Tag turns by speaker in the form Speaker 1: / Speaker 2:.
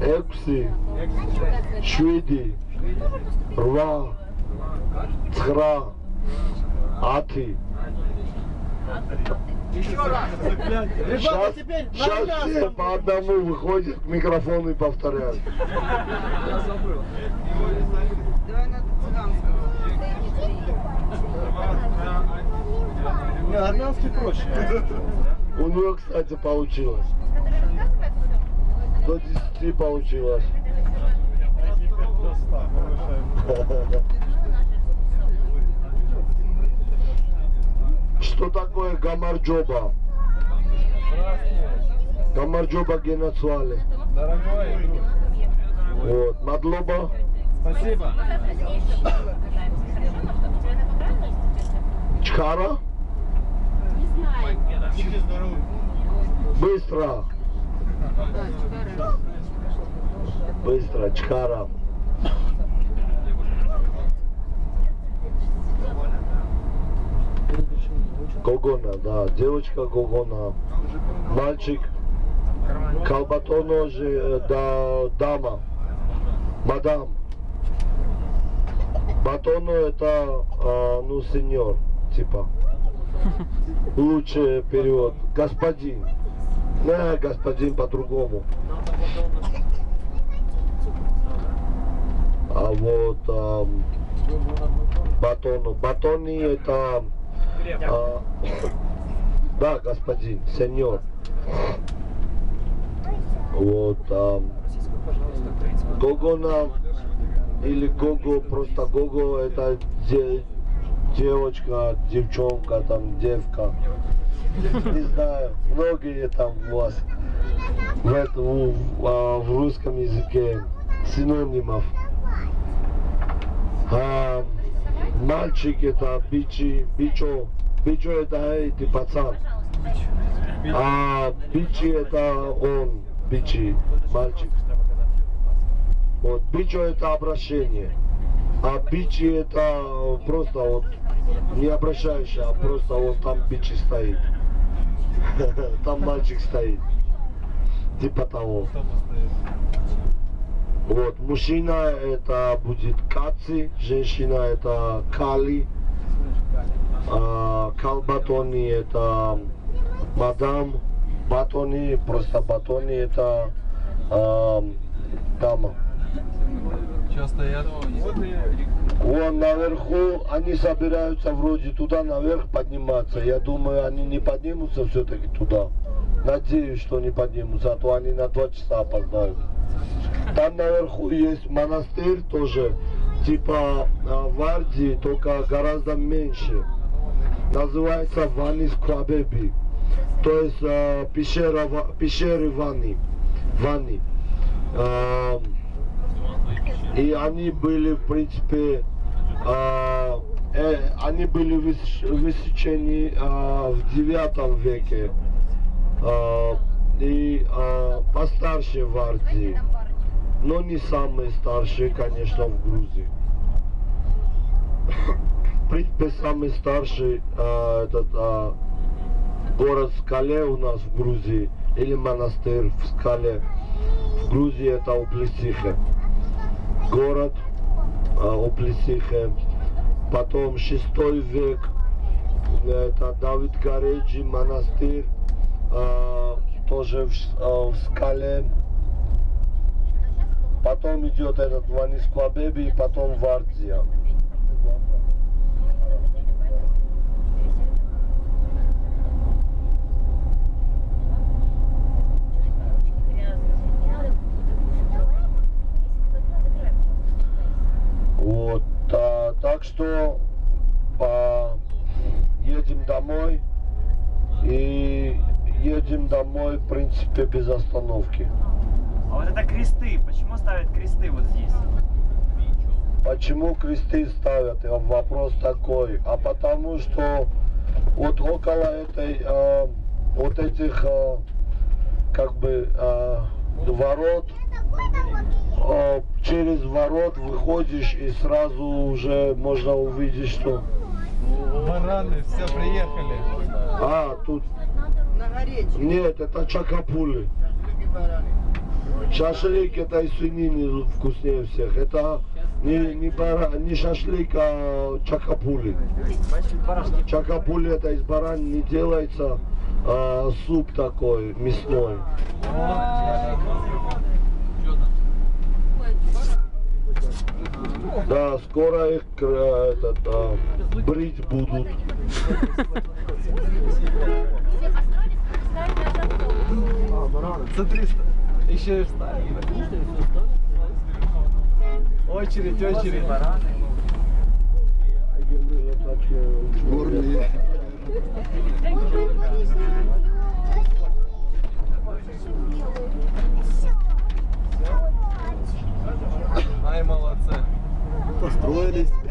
Speaker 1: 6, 7, 8, 9, 10. Еще раз. Ребята, теперь сейчас все по одному выходит, к микрофону и повторяют. Я забыл.
Speaker 2: Давай на цыганского.
Speaker 3: Не, армянский проще.
Speaker 1: У него, кстати, получилось. До получилось.
Speaker 3: 100 повышаем.
Speaker 1: Что такое гамарджоба? Гамарджоба генацуале.
Speaker 3: Дорогой
Speaker 1: Вот. Мадлоба.
Speaker 3: спасибо.
Speaker 1: Чхара. Быстро. Быстро. Чхара. Гогона, да. Девочка Гогона. Мальчик. Калбатоно же, э, да, дама. Мадам. Батоно это, а, ну, сеньор, типа. Лучший перевод. Господин. Не, господин по-другому. А вот ам, батону. Батони это... а, да, господин, сеньор. Вот. ам, Гогона или Гого, просто Гого это де- девочка, девчонка, там девка. Не знаю, многие там у вас в, этом, в, а, в русском языке синонимов. А, мальчик это бичи, бичо, бичо это эй, ты пацан. А бичи это он, бичи, мальчик. Вот, бичо это обращение. А бичи это просто вот не обращаешься, а просто вот там бичи стоит. Там мальчик стоит. Типа того. Вот, мужчина это будет каци, женщина это кали, а, калбатони это мадам, батони, просто батони это а, дама.
Speaker 3: Что стоят?
Speaker 1: Вон наверху они собираются вроде туда наверх подниматься. Я думаю, они не поднимутся все-таки туда. Надеюсь, что не поднимутся, а то они на два часа опоздают. Там наверху есть монастырь тоже, типа а, Варди, только гораздо меньше. Называется Ванис Квабеби. То есть а, пещера, пещеры Вани. Вани. А, и они были, в принципе, а, э, они были выс- высечены а, в девятом веке. А, и а, постарше в Ардии. Но не самые старшие, конечно, в Грузии. В принципе, самый старший а, этот а, город скале у нас в Грузии, или монастырь в скале. В Грузии это Уплесихе. Город а, Уплесихе. Потом шестой век, это Давид Гареджи монастырь, тоже в, а, в скале. Потом идет этот Ванисквабеби, и потом Вардзия. Вот, а, так что а, едем домой и едем домой, в принципе, без остановки.
Speaker 4: А вот это кресты, почему ставят кресты вот здесь?
Speaker 1: Почему кресты ставят? И Вопрос такой. А потому что вот около этой, а, вот этих, а, как бы, а, ворот, а, через ворот выходишь и сразу уже можно увидеть, что...
Speaker 3: Бараны, все приехали.
Speaker 1: А, тут...
Speaker 2: На горе.
Speaker 1: Нет, это чакапули. Шашлык это из свинины вкуснее всех. Это не, не, бара- не шашлык, а чакапули. Чакапули это из баранины делается, а, суп такой мясной. Да, скоро их это а, брить будут.
Speaker 3: За 300. Еще и. Очередь, очередь.
Speaker 1: Сборные. Все. des...